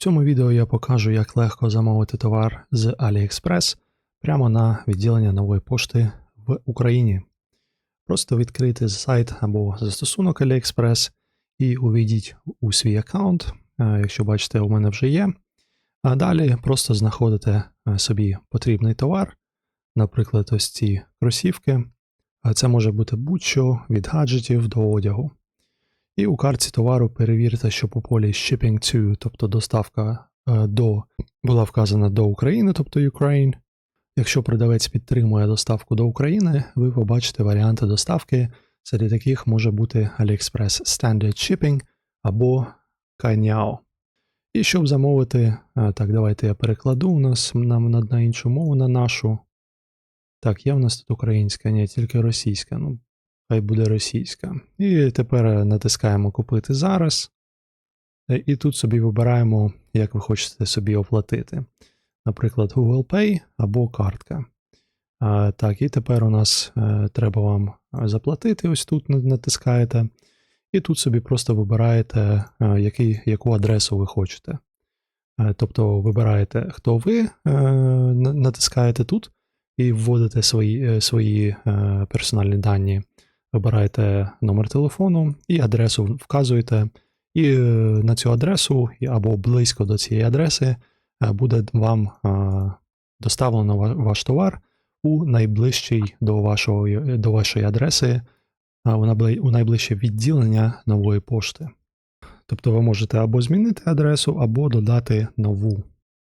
В цьому відео я покажу, як легко замовити товар з AliExpress прямо на відділення нової пошти в Україні. Просто відкрити сайт або застосунок AliExpress і увійдіть у свій аккаунт, е, якщо бачите, у мене вже є. А далі просто знаходите е, собі потрібний товар, наприклад, ось ці кросівки. Це може бути будь-що від гаджетів до одягу. І у картці товару перевірте, щоб у полі Shipping to, тобто доставка е, до, була вказана до України, тобто Ukraine. Якщо продавець підтримує доставку до України, ви побачите варіанти доставки, серед яких може бути AliExpress Standard Shipping або Cainiao. І щоб замовити, е, так, давайте я перекладу у нас на, на, на іншу мову, на нашу. Так, є в нас тут українська, ні, тільки російська. Ну, хай буде російська. І тепер натискаємо Купити зараз. Е, І тут собі вибираємо, як ви хочете собі оплатити. Наприклад, Google Pay або картка. Так, і тепер у нас е, треба вам заплатити. Ось тут натискаєте. І тут собі просто вибираєте, е, який, яку адресу ви хочете. Е, Тобто вибираєте, хто ви, е, натискаєте тут і вводите свої, е, свої е, персональні дані. Вибираєте номер телефону і адресу вказуєте. І е, на цю адресу або близько до цієї адреси е, буде вам е, доставлено ваш товар у найближчий до, вашого, до вашої адреси, у найближче відділення нової пошти. Тобто ви можете або змінити адресу, або додати нову.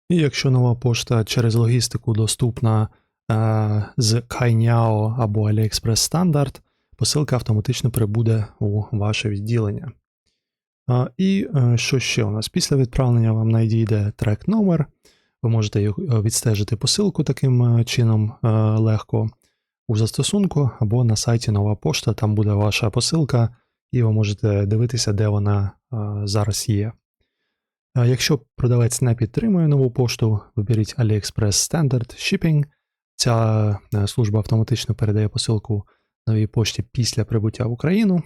І якщо нова пошта через логістику доступна з Cainiao або AliExpress Standard, посилка автоматично прибуде у ваше відділення. І е, що ще у нас? Після відправлення вам надійде трек номер. Ви можете е, відстежити посилку таким е, чином легко у застосунку або на сайті Нова пошта, там буде ваша посилка, і ви можете дивитися, де вона зараз є. Якщо продавець не підтримує нову пошту, виберіть AliExpress Standard Shipping. Ця служба автоматично передає посилку новій пошті після прибуття в Україну.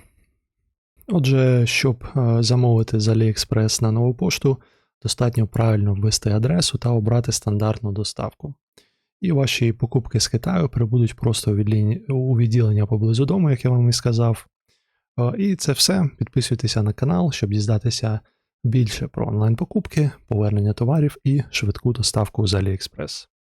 Отже, щоб е, замовити з AliExpress на нову пошту, достатньо правильно ввести адресу та обрати стандартну доставку. І ваші покупки з Китаю прибудуть просто у відділення поблизу дому, як я вам і сказав. Е, І це все. Підписуйтеся на канал, щоб дізнатися більше про онлайн-покупки, повернення товарів і швидку доставку з AliExpress.